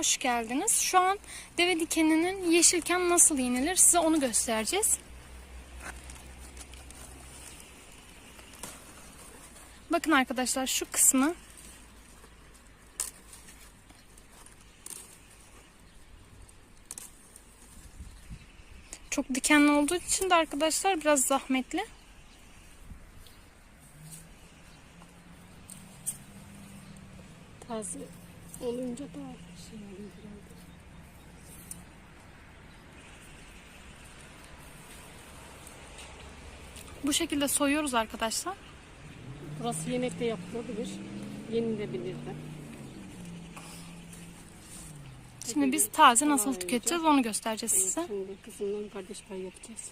hoş geldiniz. Şu an deve dikeninin yeşilken nasıl yenilir size onu göstereceğiz. Bakın arkadaşlar şu kısmı çok dikenli olduğu için de arkadaşlar biraz zahmetli. Taze olunca da şey oluyor. Bu şekilde soyuyoruz arkadaşlar. Burası yemekte yapılabilir. Yenilebilir de. Şimdi biz taze nasıl tüketeceğiz onu göstereceğiz size. Şimdi kızımdan kardeş payı yapacağız.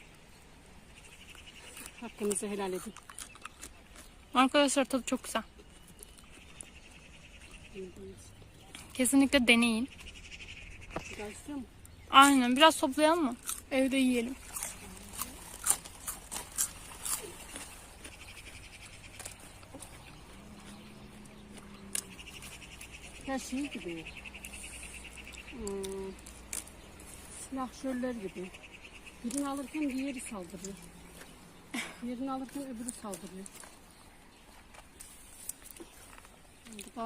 Hakkınızı helal edin. Arkadaşlar tadı çok güzel. Kesinlikle deneyin. Bir daha istiyor musun? Aynen biraz toplayalım mı? Evde yiyelim. Ya şey gibi. Hmm, silahşörler gibi. Birini alırken diğeri saldırıyor. Diğerini alırken öbürü saldırıyor. Bu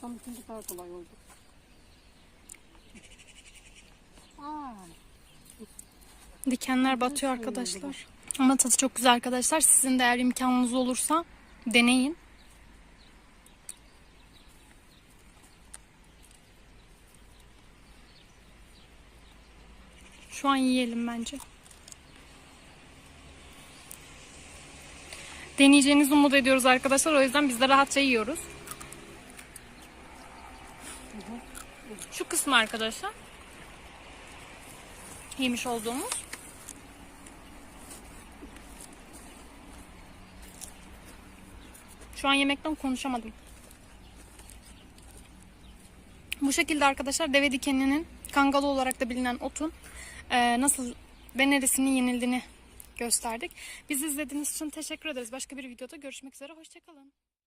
tam ikinci daha kolay oldu. Aa, Dikenler batıyor arkadaşlar. Ama tadı çok güzel arkadaşlar. Sizin de eğer imkanınız olursa deneyin. Şu an yiyelim bence. Deneyeceğinizi umut ediyoruz arkadaşlar. O yüzden biz de rahatça yiyoruz. Şu kısmı arkadaşlar. Yemiş olduğumuz. Şu an yemekten konuşamadım. Bu şekilde arkadaşlar deve dikeninin kangalı olarak da bilinen otun eee, nasıl ve neresinin yenildiğini gösterdik. Bizi izlediğiniz için teşekkür ederiz. Başka bir videoda görüşmek üzere. Hoşçakalın.